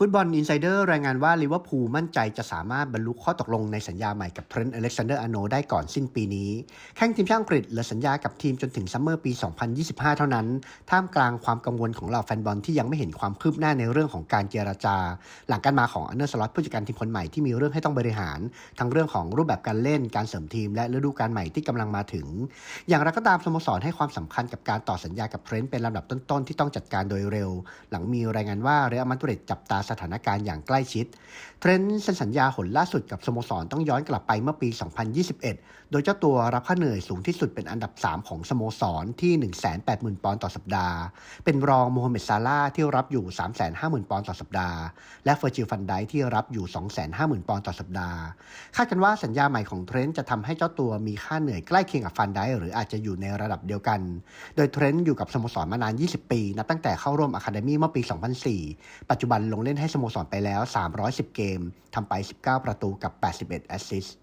ฟุตบอลอินไซเดอร์รายงานว่าลิเวอร์พูลมั่นใจจะสามารถบรรลุข้อตกลงในสัญญาใหม่กับเทรนต์อเล็กซานเดอร์อาโนได้ก่อนสิ้นปีนี้ แข้งทีมชาติอังกฤษเหลือสัญญากับทีมจนถึงซัมเมอร์ปี 2025 เท่านั้น ท่ามกลางความกังวลของเหล่าแฟนบอลที่ยังไม่เห็นความคืบหน้าในเรื่องของการเจรจา หลังการมาของอันเดอร์สล็อตผู้จัดการทีมคนใหม่ที่มีเรื่องให้ต้องบริหาร ทั้งเรื่องของรูปแบบการเล่นการเสริมทีม และฤดูกาลใหม่ที่กำลังมาถึง อย่างไรก็ตามสโมสรให้ความสำคัญกับการต่อสัญญากับเทรนต์เป็นลำดับต้นๆที่ต้องจัดการโดยเร็ว หลังมีรายงานว่าเรอัลมาดริดจับตาสถานการณ์อย่างใกล้ชิด เทรนต์เซ็นสัญญาหนล่าสุดกับสโมสรต้องย้อนกลับไปเมื่อปี 2021 โดยเจ้าตัวรับค่าเหนื่อยสูงที่สุดเป็นอันดับ 3 ของสโมสรที่ 180,000 ปอนด์ต่อสัปดาห์ เป็นรองโมฮัมเหม็ดซาลาห์ที่รับอยู่ 350,000 ปอนด์ต่อสัปดาห์ และเฟอร์จิลฟันไดที่รับอยู่ 250,000 ปอนด์ต่อสัปดาห์ คาดกันว่าสัญญาใหม่ของเทรนต์จะทำให้เจ้าตัวมีค่าเหนื่อยใกล้เคียงกับฟันไดหรืออาจจะอยู่ในระดับเดียวกัน โดยเทรนต์อยู่กับสโมสรมานาน 20 ปีนับตั้งแต่เข้าร่วมอะคาเดมี่เมื่อปี 2004 ปัจจุบันลงเล่นให้สโมสรไปแล้ว 310 เกมทำไป 19 ประตูกับ 81 แอสซิสต์